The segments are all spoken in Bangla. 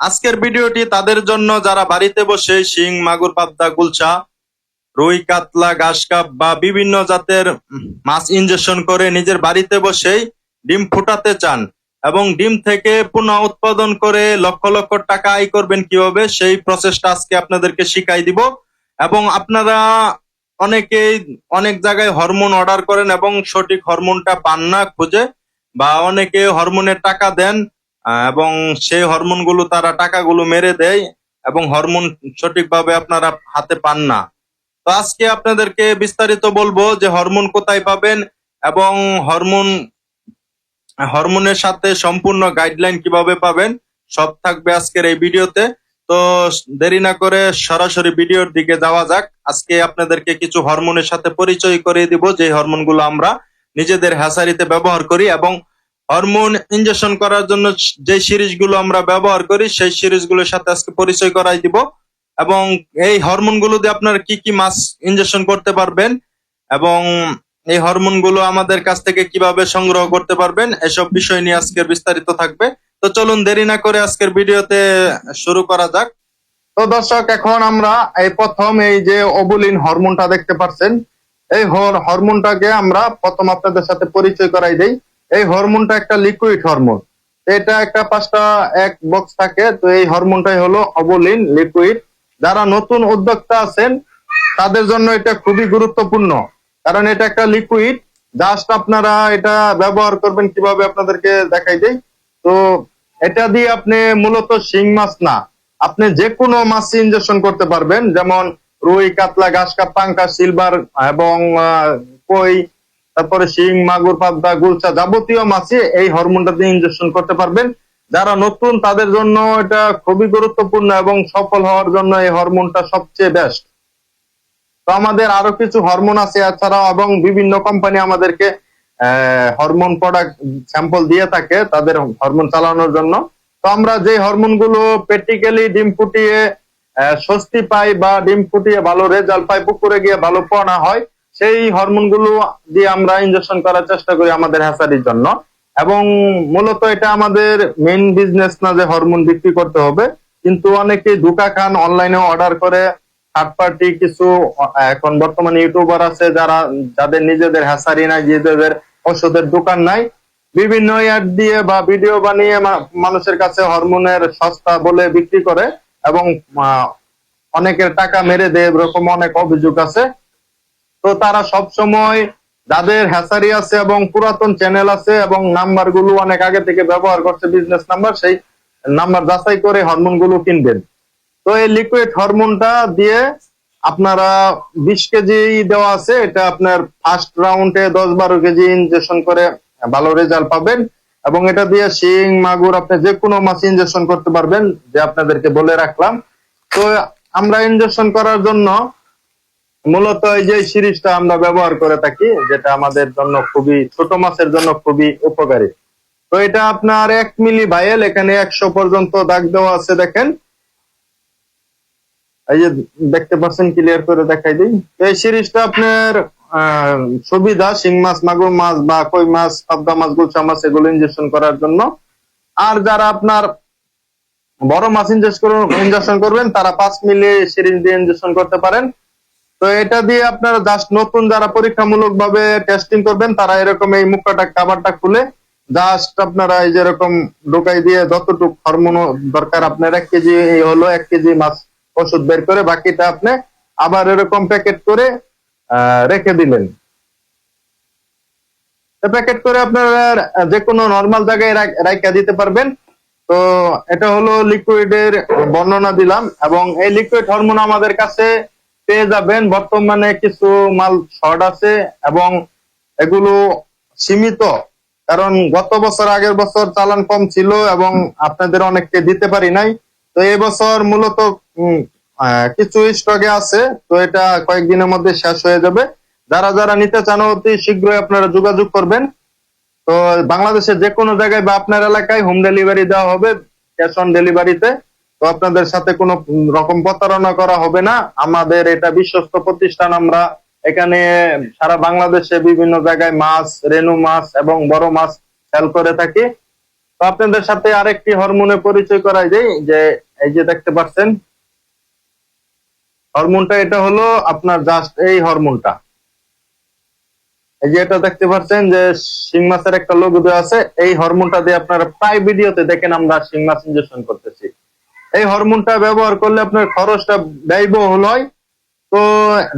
আজকের ভিডিওটি তাদের জন্য যারা বাড়িতে বসে শিং, মাগুর, পাবদা গুলচা রুই, কাতলা, ঘাস, কাপ বা বিভিন্ন জাতের মাছ ইনজেকশন করে নিজের বাড়িতে বসেই ডিম ফুটাতে চান এবং ডিম থেকে পুনঃ উৎপাদন করে লক্ষ লক্ষ টাকা আয় করবেন কীভাবে, সেই প্রসেসটা আজকে আপনাদেরকে শিখাই দিব। এবং আপনারা অনেকেই অনেক জায়গায় হরমোন অর্ডার করেন এবং সঠিক হরমোনটা পান না খুঁজে বা অনেকে হরমোনের টাকা দেন এবং সেই হরমোনগুলো তারা টাকাগুলো মেরে দেয় এবং হরমোন সঠিকভাবে আপনারা হাতে পান না। তো আজকে আপনাদেরকে বিস্তারিত বলব যে হরমোন কোথায় পাবেন এবং হরমোন, হরমোনের সাথে সম্পূর্ণ গাইডলাইন কীভাবে পাবেন, সব থাকবে আজকের এই ভিডিওতে। তো দেরি না করে সরাসরি ভিডিওর দিকে যাওয়া যাক। আজকে আপনাদেরকে কিছু হরমোনের সাথে পরিচয় করিয়ে দিব যে হরমোনগুলো আমরা নিজেদের হ্যাসারিতে ব্যবহার করি এবং হরমোন ইনজেকশন করার জন্য যে সিরিজগুলো আমরা ব্যবহার করি, সেই সিরিজগুলোর সাথে আজকে পরিচয় করাই দিব। এবং এই হরমোনগুলো দিয়ে আপনারা কি কি মাছ ইনজেকশন করতে পারবেন এবং এই হরমোনগুলো আমাদের কাছ থেকে কীভাবে সংগ্রহ করতে পারবেন, এসব বিষয় নিয়ে আজকের বিস্তারিত থাকবে। তো চলুন দেরি না করে আজকের ভিডিওতে শুরু করা যাক। তো দর্শক, এখন আমরা এই প্রথম এই যে অবুলিন হরমোনটা দেখতে পাচ্ছেন এই হরমোনটাকে আমরা প্রথম আপনাদের সাথে পরিচয় করাই দেই। এই হরমোনটা একটা লিকুইড হরমোন। এটা একটা পাঁচটা এক বক্স থাকে, তো এই হরমোনটাই হলো অবলিন লিকুইড যারা নতুন উদ্যোক্তা আছেন, তাদের জন্য এটা খুবই গুরুত্বপূর্ণ। কারণ এটা একটা লিকুইড জাস্ট আপনারা এটা ব্যবহার করবেন কীভাবে আপনাদেরকে দেখাই দেই। তো এটা দিয়ে আপনি মূলত শিং মাছ না, আপনি যে কোনো মাছ ইনজেকশন করতে পারবেন। যেমন রুই, কাতলা, ঘাস কাপ পাঙ্কা সিলভার এবং কই তারপরে শিং, মাগুর, পাবদা, গুলচা যাবতীয় মাছে এই হরমোনটা দিয়ে ইনজেকশন করতে পারবেন। যারা নতুন, তাদের জন্য এটা খুবই গুরুত্বপূর্ণ এবং সফল হওয়ার জন্য এই হরমোনটা সবচেয়ে বেস্ট তো আমাদের আরও কিছু হরমোন আছে এছাড়াও এবং বিভিন্ন কোম্পানি আমাদেরকে হরমোন প্রোডাক্ট স্যাম্পল দিয়ে থাকে তাদের হরমোন চালানোর জন্য। তো আমরা যে হরমোনগুলো প্র্যাকটিক্যালি ডিম ফুটিয়ে স্বস্তি পাই বা ডিম ফুটিয়ে ভালো রেজাল্ট পাই, পুকুরে গিয়ে ভালো পড়া হয় সেই হরমোনগুলো দিয়ে আমরা ইনজেকশন করার চেষ্টা করি আমাদের হ্যাসারির জন্য। এবং মূলত এটা আমাদের মেইন বিজনেস না যে হরমোন বিক্রি করতে হবে। কিন্তু অনেকে ধোকা খান অনলাইনে অর্ডার করে থার্ড পার্টি কিছু, এখন বর্তমানে ইউটিউবার আছে যারা, যাদের নিজেদের হ্যাসারি নাই, নিজেদের ওষুধের দোকান নাই। বিভিন্ন অ্যাড দিয়ে বা ভিডিও বানিয়ে মানুষের কাছে হরমোনের সস্তা বলে বিক্রি করে এবং অনেকের টাকা মেরে দেয়, এরকম অনেক অভিযোগ আছে। তো তারা সব সময় যাদের হ্যাসারি আছে এবং পুরাতন চ্যানেল আছে এবং নাম্বারগুলো অনেক আগে থেকে ব্যবহার করছে বিজনেস নাম্বার সেই নাম্বার যাচাই করে হরমোনগুলো কিনবেন। তো এই লিকুইড হরমোনটা দিয়ে আপনারা বিশ কেজি দেওয়া আছে, এটা আপনার ফার্স্ট রাউন্ডে দশ বারো কেজি ইনজেকশন করে ভালো রেজাল্ট পাবেন এবং এটা দিয়ে শিং, মাগুর, আপনি যে কোনো মাছ ইনজেকশন করতে পারবেন, যে আপনাদেরকে বলে রাখলাম। তো আমরা ইনজেকশন করার জন্য মূলত এই যে সিরিজটা আমরা ব্যবহার করে থাকি, যেটা আমাদের জন্য খুবই, ছোট মাছের জন্য খুবই উপকারী। তো এটা আপনার এক মিলি ভাইয়েল, এখানে একশো পর্যন্ত দাগ দেওয়া আছে, দেখেন। এই যে দেখতে পাচ্ছেন ক্লিয়ার করে দেখাই দিই। এই সিরিজটা আপনার সুবিধা, শিং মাছ, মাগুর মাছ বা কই মাছ, পাবদা মাছ, গুলশা মাছ, এগুলো ইনজেকশন করার জন্য। আর যারা আপনার বড় মাছ ইনজেকশন করবেন, তারা পাঁচ মিলি সিরিজ দিয়ে ইনজেকশন করতে পারেন। তো এটা দিয়ে আপনারা জাস্ট নতুন যারা পরীক্ষামূলক ভাবে টেস্টিং করবেন, তারা এরকম এই মুখটা কাভারটা খুলে জাস্ট আপনারা এই যেরকম ঢোকাই দিয়ে যতটুকু হরমোন দরকার আপনার, এক কেজি হলো, এক কেজি মাছ ওষুধ বের করে বাকিটা আপনি আবার এরকম প্যাকেট করে রেখে দিলেন। প্যাকেট করে আপনারা যে কোনো নর্মাল জায়গায় রাইখা দিতে পারবেন। তো এটা হলো লিকুইডের বর্ণনা দিলাম এবং এই লিকুইড হরমোন আমাদের কাছে পেয়ে যাবেন। বর্তমানে কিছু মাল শর্ট আছে এবং এগুলো সীমিত, কারণ গত বছর, আগের বছর চালান কম ছিল এবং আপনাদের অনেককে দিতে পারি নাই। তো এই বছর মূলত কিছু স্টকে আছে, তো এটা কয়েকদিনের মধ্যে শেষ হয়ে যাবে। যারা যারা নিতে চান, অতি শীঘ্রই আপনারা যোগাযোগ করবেন। তো বাংলাদেশের যে কোনো জায়গায় বা আপনার এলাকায় হোম ডেলিভারি দেওয়া হবে, ক্যাশ অন ডেলিভারিতে। তো আপনাদের সাথে কোনো রকম প্রতারণা করা হবে না। আমাদের এটা বিশ্বস্ত প্রতিষ্ঠান, আমরা এখানে সারা বাংলাদেশে বিভিন্ন জায়গায় মাছ রেনু মাছ এবং বড় মাছ সেল করে থাকি। তো আপনাদের সাথে আরেকটি হরমোনের পরিচয় করাই দেই, যে এই যে দেখতে পাচ্ছেন, হরমোনটা এটা হলো আপনার জাস্ট এই হরমোনটা। এই যে এটা দেখতে পাচ্ছেন, যে শিং মাছের একটা লোগো আছে, এই হরমোনটা দিয়ে আপনারা প্রায় ভিডিওতে দেখেন আমরা শিং মাছ ইনজেকশন করতেছি। এই হরমোনটা ব্যবহার করলে আপনার খরচটা ব্যয়বহুল হয়। তো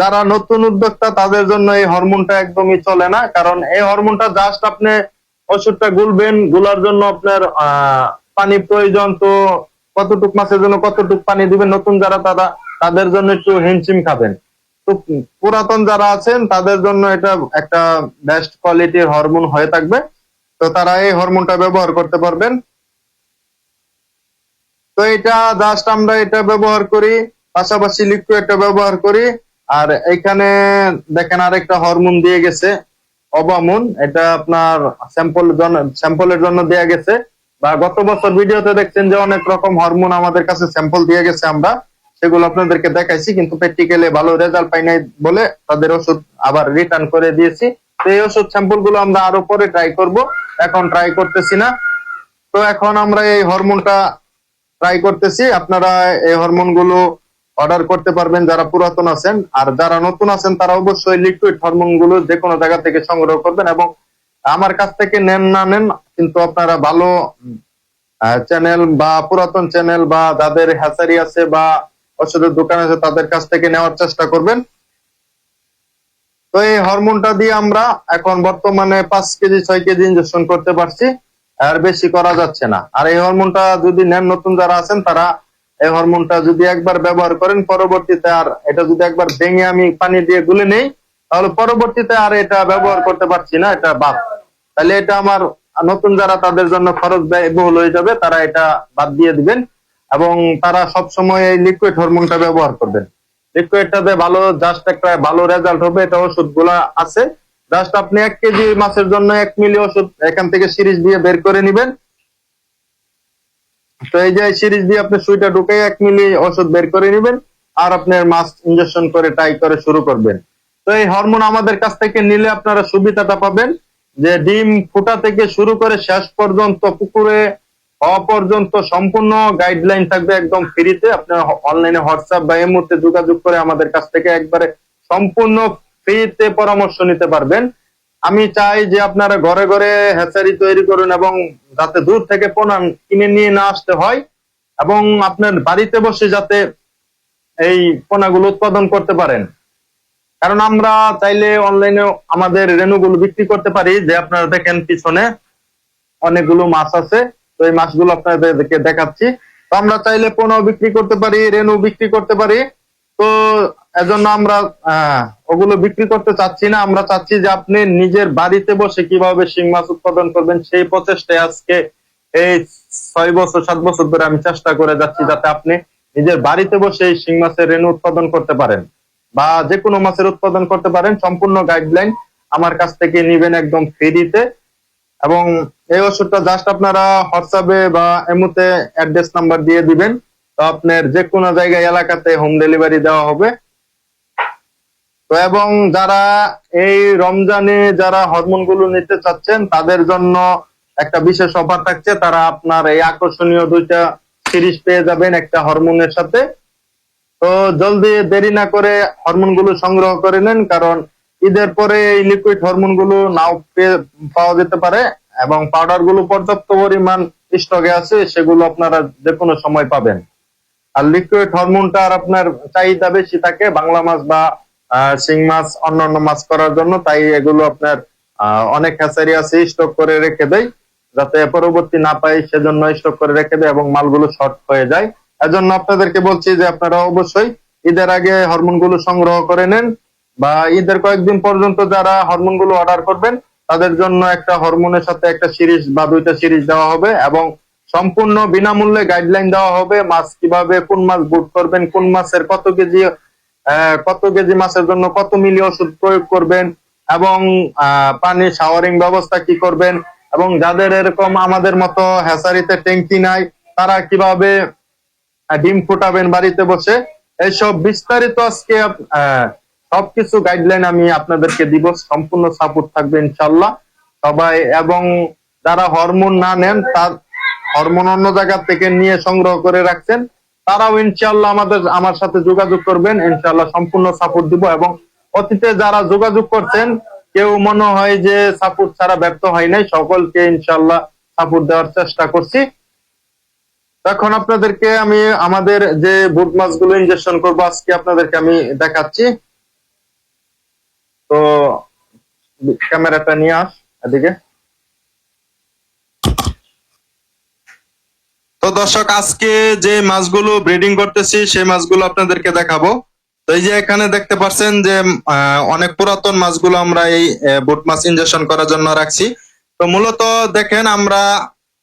যারা নতুন উদ্যোক্তা, তাদের জন্য এই হরমোনটা একদমই চলে না। কারণ এই হরমোনটা জাস্ট আপনি ওষুধটা গুলবেন, গুলার জন্য আপনার পানি প্রয়োজন। তো কতটুক মাছের জন্য কতটুক পানি দিবেন? নতুন যারা তারা, তাদের জন্য একটু হিমশিম খাবেন। তো পুরাতন যারা আছেন, তাদের জন্য এটা একটা বেস্ট কোয়ালিটির হরমোন হয়ে থাকবে। তো তারা এই হরমোনটা ব্যবহার করতে পারবেন। তো এটা জাস্ট আমরা এটা ব্যবহার করি, পাশাপাশি লিকুইডটা ব্যবহার করি। আর এখানে দেখেন আরেকটা হরমোন দিয়ে গেছে অবামুন এটা আপনার স্যাম্পল স্যাম্পলের জন্য দেয়া গেছে। বা গত বছর ভিডিওতে দেখছেন যে অনেক রকম হরমোন আমাদের কাছে স্যাম্পল দিয়ে গেছে আমরা। সেগুলো আপনাদেরকে দেখাইছি, কিন্তু প্র্যাকটিক্যালি ভালো রেজাল্ট পাই নাই বলে তাদের ওষুধ আবার রিটার্ন করে দিয়েছি। তো এই ওষুধ স্যাম্পলগুলো আমরা আরও পরে ট্রাই করব। এখন ট্রাই করতেছি না। তো এখন আমরা এই হরমোনটা ট্রাই করতেছি, আপনারা এই হরমোনগুলো অর্ডার করতে পারবেন যারা পুরাতন আছেন। আর যারা নতুন আছেন, তারা অবশ্যই লিকুইড হরমোনগুলো যে কোনো জায়গা থেকে সংগ্রহ করবেন এবং আমার কাছ থেকে নেন না নেন, কিন্তু আপনারা ভালো চ্যানেল বা পুরাতন চ্যানেল বা যাদের হ্যাচারি আছে বা ওষুধের দোকান আছে, তাদের কাছ থেকে নেওয়ার চেষ্টা করবেন। তো এই হরমোনটা দিয়ে আমরা এখন বর্তমানে পাঁচ কেজি, ছয় কেজি ইনজেকশন করতে পারছি। আর বেশি করা যাচ্ছে না। আর এই হরমোনটা যদি নেন, নতুন যারা আছেন, তারা এই হরমোনটা যদি একবার ব্যবহার করেন, পরবর্তীতে আর এটা যদি একবার ভেঙে আমি পানি দিয়ে গুলে নেই, তাহলে পরবর্তীতে আর এটা ব্যবহার করতে পারছি না, এটা বাদ। তাহলে এটা আমার নতুন যারা তাদের জন্য খরচ ব্যয়বহুল হয়ে যাবে, তারা এটা বাদ দিয়ে দিবেন এবং তারা সব সময় এই লিকুইড হরমোনটা ব্যবহার করবেন। লিকুইডটাতে ভালো জাস্ট একটা ভালো রেজাল্ট হবে, এটা ওষুধগুলা আছে। জাস্ট আপনি এক কেজি মাছের জন্য এক মিলি ওষুধ এখান থেকে সিরিজ দিয়ে বের করে নিবেন। তো এই যে সিরিজ দিয়ে আপনি সুইটা ঢুকে এক মিলি ওষুধ বের করে নিবেন আর আপনার মাছ করে ট্রাই করে শুরু করবেন। তো এই হরমোন আমাদের কাছ থেকে নিলে আপনারা সুবিধাটা পাবেন যে ডিম ফুটা থেকে শুরু করে শেষ পর্যন্ত পুকুরে হওয়া পর্যন্ত সম্পূর্ণ গাইডলাইন থাকবে একদম ফ্রিতে আপনারা অনলাইনে হোয়াটসঅ্যাপ বা এই মুহূর্তে যোগাযোগ করে আমাদের কাছ থেকে একবারে সম্পূর্ণ ফ্রিতে পরামর্শ নিতে পারবেন। আমি চাই যে আপনারা ঘরে ঘরে হ্যাচারি তৈরি করুন এবং যাতে দূর থেকে পোনা কিনে নিয়ে না আসতে হয় এবং আপনার বাড়িতে বসে যাতে এই পোনাগুলো উৎপাদন করতে পারেন। কারণ আমরা চাইলে অনলাইনে আমাদের রেণুগুলো বিক্রি করতে পারি, যে আপনারা দেখেন পিছনে অনেকগুলো মাছ আছে, তো এই মাছগুলো আপনাদেরকে দেখাচ্ছি। তো আমরা চাইলে পোনাও বিক্রি করতে পারি রেণু বিক্রি করতে পারি। তো এজন্য আমরা ওগুলো বিক্রি করতে চাচ্ছি না। আমরা চাচ্ছি যে আপনি নিজের বাড়িতে বসে কীভাবে শিং মাছ উৎপাদন করবেন, সেই প্রচেষ্টায় আজকে এই ছয় বছর, সাত বছর ধরে আমি চেষ্টা করে যাচ্ছি যাতে আপনি নিজের বাড়িতে বসে এই শিং মাছের রেণু উৎপাদন করতে পারেন বা যে কোনো মাছের উৎপাদন করতে পারেন। সম্পূর্ণ গাইডলাইন আমার কাছ থেকে নিবেন একদম ফ্রিতে এবং এই ওষুধটা জাস্ট আপনারা হোয়াটসঅ্যাপে বা এমুতে অ্যাড্রেস নাম্বার দিয়ে দিবেন। তো আপনার যে কোনো জায়গায় এলাকাতে হোম ডেলিভারি দেওয়া হবে। তো এবং যারা এই রমজানে যারা হরমোনগুলো নিতে চাচ্ছেন, তাদের জন্য একটা বিশেষ অফার থাকছে। তারা আপনার এই আকর্ষণীয় দুইটা সিরিজ পেয়ে যাবেন একটা হরমোনের সাথে। তো জলদি দেরি না করে হরমোনগুলো সংগ্রহ করে নেন, কারণ ঈদের পরে এই লিকুইড হরমোনগুলো নাও পাওয়া যেতে পারে এবং পাউডারগুলো পর্যাপ্ত পরিমাণ স্টকে আছে, সেগুলো আপনারা যে কোনো সময় পাবেন। আর লিকুইড হরমোনটা আর আপনার চাহিদা বেশি থাকে, বাংলা মাছ বা শিং মাছ, অন্যান্য মাছ করার জন্য, তাই এগুলো আপনার অনেক হ্যাচারি আছে স্টক করে রেখে দেয় যাতে পরবর্তী না পাই, সেজন্য স্টক করে রেখে দেয় এবং মালগুলো শর্ট হয়ে যায়। এজন্য আপনাদেরকে বলছি যে আপনারা অবশ্যই ঈদের আগে হরমোনগুলো সংগ্রহ করে নেন বা ঈদের কয়েকদিন পর্যন্ত যারা হরমোনগুলো অর্ডার করবেন, তাদের জন্য একটা হরমোনের সাথে একটা সিরিজ বা দুইটা সিরিজ দেওয়া হবে এবং সম্পূর্ণ বিনামূল্যে গাইডলাইন দেওয়া হবে, মাছ কীভাবে, কোন মাছ বুট করবেন, কোন মাছের কত কেজি কত কেজি মাছের জন্য কত মিলি ওষুধ প্রয়োগ করবেন এবং পানি শাওয়ারিং ব্যবস্থা কি করবেন এবং যাদের এরকম আমাদের মতো হ্যাসারিতে ট্যাঙ্কি নাই, তারা কীভাবে ডিম ফুটাবেন বাড়িতে বসে, এইসব বিস্তারিত আজকে সবকিছু গাইডলাইন আমি আপনাদেরকে দিব, সম্পূর্ণ সাপোর্ট থাকবে ইনশাল্লাহ সবাই এবং যারা হরমোন না নেন, তার হরমোন অন্য জায়গা থেকে নিয়ে সংগ্রহ করে রাখছেন। তারাও ইনশাল্লাহ আমাদের, আমার সাথে যোগাযোগ করবেন। ইনশাল্লাহ সম্পূর্ণ সাপোর্ট দিব এবং অতীতে যারা যোগাযোগ করছেন, কেউ মনে হয় যে সাপোর্ট ছাড়া ব্যর্থ হয় নাই, সকলকে ইনশাল্লাহ সাপোর্ট দেওয়ার চেষ্টা করছি। এখন আপনাদেরকে আমি আমাদের যে বুট মাছগুলো ইনজেকশন করব, আজকে আপনাদেরকে আমি দেখাচ্ছি। তো, ক্যামেরাটা নিয়ে আস, এদিকে। তো দর্শক, আজকে যে মাছগুলো ব্রিডিং করতেছি, সেই মাছগুলো আপনাদেরকে দেখাবো। তো এই যে এখানে দেখতে পাচ্ছেন যে অনেক পুরাতন মাছগুলো আমরা এই বুট মাছ ইনজেকশন করার জন্য রাখছি। তো মূলত দেখেন, আমরা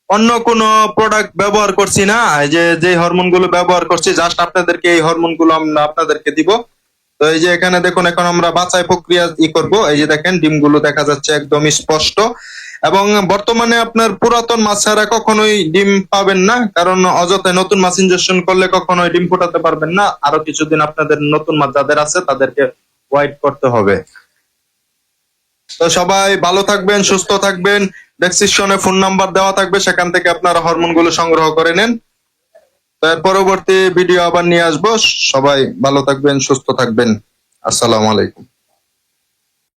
অন্য কোনো প্রোডাক্ট ব্যবহার করছি না। এই যে যে হরমোনগুলো ব্যবহার করছি জাস্ট আপনাদেরকে এই হরমোনগুলো আমরা আপনাদেরকে দিব। তো এই যে এখানে দেখুন, এখন আমরা বাছাই প্রক্রিয়া ই করব। এই যে দেখেন, ডিমগুলো দেখা যাচ্ছে একদম স্পষ্ট। এবং বর্তমানে আপনার পুরাতন মাছ ছাড়া কখনোই ডিম পাবেন না, কারণ অযথায় নতুন মাছ ইনজেকশন করলে কখনোই ডিম ফোটাতে পারবেন না। আরও কিছুদিন আপনাদের নতুন মাছ যাদের আছে তাদেরকে ওয়াইট করতে হবে। তো সবাই ভালো থাকবেন, সুস্থ থাকবেন। ডেসক্রিপশনে ফোন নাম্বার দেওয়া থাকবে, সেখান থেকে আপনারা হরমোনগুলো সংগ্রহ করে নেন। তো এর পরবর্তী ভিডিও আবার নিয়ে আসব। সবাই ভালো থাকবেন, সুস্থ থাকবেন। আসসালামু আলাইকুম।